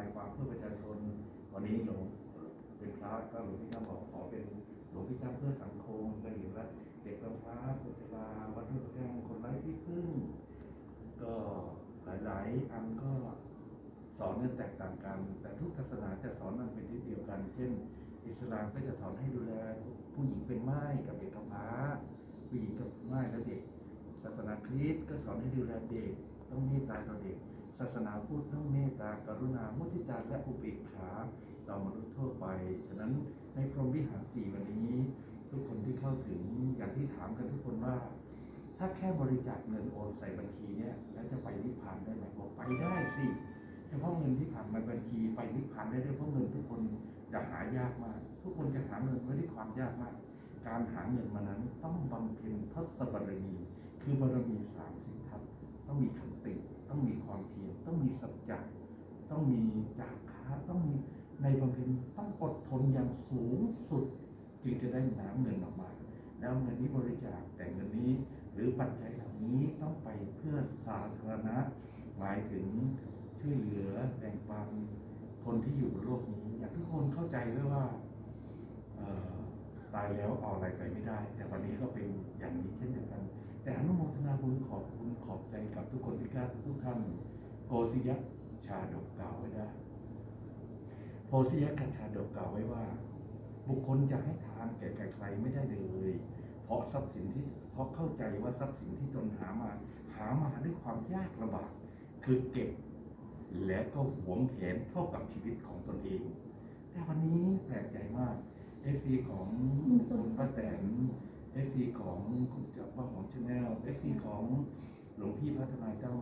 ายความเพื่อประชาชน วันนี้หลวงเป็นพระก็หลวงพี่ตั้มบอกขอเป็นหลวงพี่ตั้มเพื่อสังคมก็เห็นว่าเด็กกำพร้าคนชราวัดรุ่นแก้งคนไร้ที่พึ่ง ก็หลายๆ อันก็สอนกันแตกต่างกัน แต่ทุกศาสนาจะสอนมันเป็นที่เดียวกัน เช่น อิสลามก็จะสอนให้ดูแลผู้หญิงเป็นไม้กับเด็กกำพร้าผู้หญิงกับไม้และเด็ก ศาสนาคริสต์ก็สอนให้ดูแลเด็กต้องเมตตาต่อเด็ก ศาสนาพุทธต้งเมตตากรุณา มุทิตาและอุเบกขาต่อมนุษย์ทั่วไป ฉะนั้นในพรหมวิหารสี่วันนี้ ทุกคนที่เข้าถึงอย่างที่ถามกันทุกคนว่า ถ้าแค่บริจาคเงินโอนใส่บัญชีเนี่ยแล้วจะไปนิพพานได้ไหมบอกไปได้สิเฉพาะเงินที่ผ่านมาบัญชีไปนิพพานได้ด้วยเพราะเงินทุกคนจะหายากมาก ทุกคนจะหาเงินไม่ได้ความยากมาก การหาเงินมานั้นต้องบำเพ็ญทศบารมี คือบารมีสามสิบทัศน์ต้องมีขันติ ต้องมีความเพียรต้องมีสัจจะต้องมีจากคะต้องมีในบำเพ็ญต้องอดทนอย่างสูงสุด จึงจะได้น้ำเงินออกมา แล้วเงินนี้บริจาคแต่เงินนี้ หรือปัจจัยเหล่านี้ต้องไปเพื่อสาธารณะ หมายถึงช่วยเหลือแบ่งปันคนที่อยู่บนโลกนี้ อยากทุกคนเข้าใจด้วยว่า ตายแล้วเอาอะไรไปไม่ได้ แต่วันนี้ก็เป็นอย่างนี้เช่นเดียวกัน แต่อนุโมทนาบุญขอบคุณขอบใจกับทุกคนที่กล้าทุกท่านโกศิยะชาดกกล่าวไว้ได้โพธิยกัญชาดกกล่าวไว้ว่า บุคคลจะให้ทานแก่ใครไม่ได้เลย เพราะทรัพย์สินที่เพราะเข้าใจว่าทรัพย์สินที่ตนหามา หามาด้วยความยากลำบากคือเก็บ และก็หวงแหนเท่ากับชีวิตของตนเอง แต่วันนี้แปลกใจมากเอฟซีของ คุณป้าแตนเอฟซีของคุณจับว่าของชาแนลเอฟซีของหลวงพี่พัฒนายเจ้า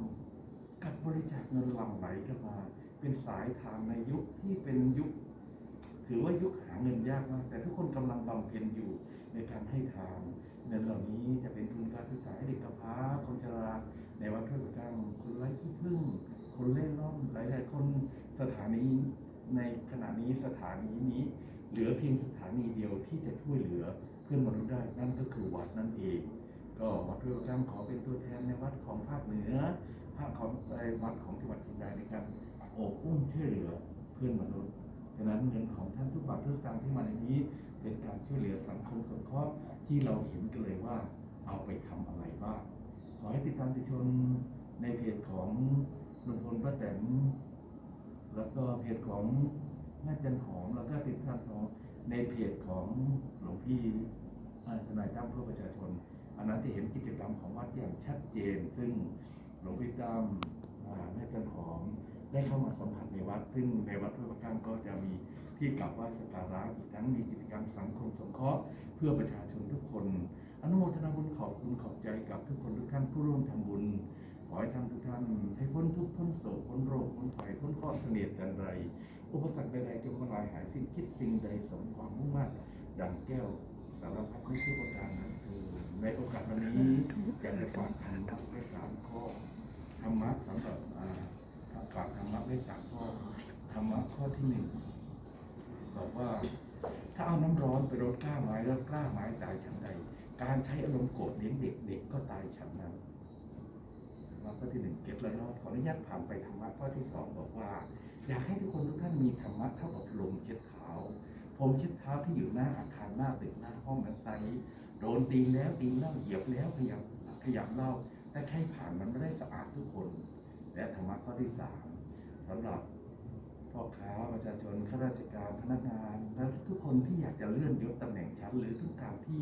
กับบริจาคเงินหลั่งไหลกันมา เป็นสายทางในยุคที่เป็นยุค ถือว่ายุคหาเงินยากมาก แต่ทุกคนกำลังบำเพ็ญอยู่ในการให้ทานเงินเหล่านี้จะเป็นทุนการศึกษาให้เด็กกำพร้าคนชราในวัดพระประการคนไร้ที่พึ่ง คนเล่ร่อนหลายๆคนสถานีในขณะนี้สถานีนี้ เหลือเพียงสถานีเดียวที่ ช่วยเหลือเพื่อนมนุษย์ได้นั่นก็คือวัดนั่นเอง ก็วัดพระประการขอเป็นตัวแทนในวัดของภาคเหนือภาคของในวัดของจังหวัดเชียงรายในการอบอุ้มช่วยเหลือเพื่อนมนุษย์ฉะนั้นเงินของท่านทุกบาททุกสตางค์ที่มาในนี้เป็นการช่วยเหลือสังคมสงเคราะห์ที่เราเห็นกันเลยว่าเอาไปทำอะไรบ้างขอให้ติดตามติดชมในเพจของลุงพลป้าแตนแล้วก็เพจของแม่จันหอมแล้วก็ติดตามของในเพจของ หลวงพี่อ่าทนายตั้มเพื่อประชาชน อันนั้นจะเห็นกิจกรรมของวัดอย่างชัดเจน ซึ่งหลวงพี่ตั้มแม่จันหอมได้เข้ามาสัมผัสในวัด ซึ่งในวัดพระประการก็จะมีที่กราบไหว้สักการะอีกทั้งมีกิจกรรมสังคมสงเคราะห์เพื่อประชาชนทุกคน อนุโมทนาบุญขอบคุณขอบใจกับทุกคนทุกท่านผู้ร่วมทำบุญขอให้ท่านทุกท่านให้พ้นทุกพ้นโศกพ้นโรคพ้นภัยพ้นข้อเสนียดจันไร อุปสรรคใดๆจงมาลายหายสิ้นคิดสิ่งใดสมความมุ่งมั่น ดังแก้วสารพัดไม่ทุกประการนั้นคือในโอกาสวันนี้อยากจะฝากธรรมะไว้สามข้อธรรมะสำหรับอ่าฝากธรรมะไว้สามข้อธรรมะข้อที่หนึ่งบอกว่าถ้าเอาน้ำร้อนไปรดกล้าไม้แล้วกล้าไม้ตายฉันใด การใช้อารมณ์โกรธเลี้ยงเด็กเด็กก็ตายฉันนั้นธรรมะข้อที่หนึ่งเก็บแล้วเนาะขออนุญาตผ่านไปธรรมะข้อที่สองบอกว่า อยากให้ทุกคนทุกท่านมีธรรมะเท่ากับลมเช็ดเท้า ผมเช็ดเท้าที่อยู่หน้าอาคารหน้าตึกหน้าห้องนั้นไซโดนตีแล้วตีเล่าเหยียบแล้วขยับขยับเล่าแต่แค่ผ่านมันไม่ได้สะอาดทุกคน และธรรมะข้อที่สามสำหรับพ่อค้าประชาชนข้าราชการพนักงานและทุกคนที่อยากจะเลื่อนยศตำแหน่งชั้น หรือทุกการที่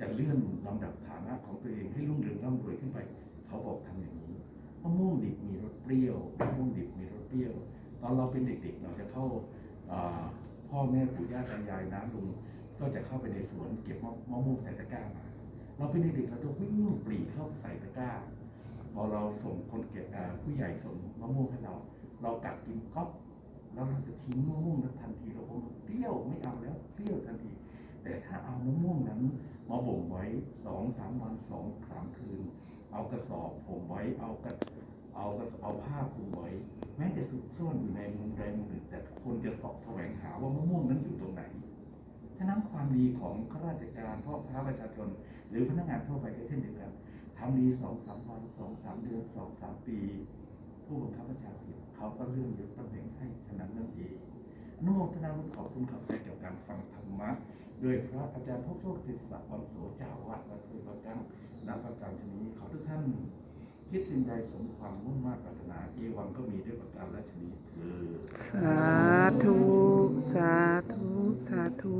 จะเลื่อนลำดับฐานะของตัวเองให้รุ่งเรืองร่ำรวยขึ้นไป เขาบอกทำอย่างนี้มะม่วงดิบมีรสเปรี้ยวมะม่วงดิบมีรสเปรี้ยว ตอนเราเป็นเด็กๆ เราจะเข้า พ่อแม่ปู่ย่าตายายน้าลุงก็จะเข้าไปในสวนเก็บมะม่วงใส่ตะกร้ามาเราเป็นเด็กเราจะวิ่งปรีเข้าใส่ตะกร้า พอเราส่งคนเก็บผู้ใหญ่ส่งมะม่วงให้เรา เรากัดกินก๊อกแล้วเราจะทิ้งมะม่วงนั้นทันทีเราคงเปรี้ยวไม่เอาแล้วเปรี้ยวทันที แต่ถ้าเอามะม่วงนั้นมาบ่มไว้สองสามวันสองสามคืน เอากระสอบผมไว้เอากระ เอาเอาผ้าคลุมไว้แม้จะซุกซ่อนอยู่ในมุมใดมุมหนึ่ง แต่ทุกคนจะสอบแสวงหาว่ามะม่วงนั้นอยู่ตรงไหนฉะนั้นความดีของข้าราชการพ่อค้าประชาชน หรือพนักงานทั่วไปก็เช่นเดียวกันทำดีสองสามวันสองสามเดือนสองสามปี ผู้บังคับบัญชาเขาก็เรื่องยกตำแหน่งให้ฉะนั้นนั่นเองนุ่งธนาบุญขอบคุณขอบใจเกี่ยวกับการฟังธรรมะโดยพระอาจารย์พวกโชคติสสะวังโสเจ้าวัดวัดเทพกังนักประการชนีขอทุกท่าน คิดถึงใดสมความมุ่งมา่ปรารถนาเอวังก็มีด้วยประการและชนิดคือสาธุ สาธุ สาธุ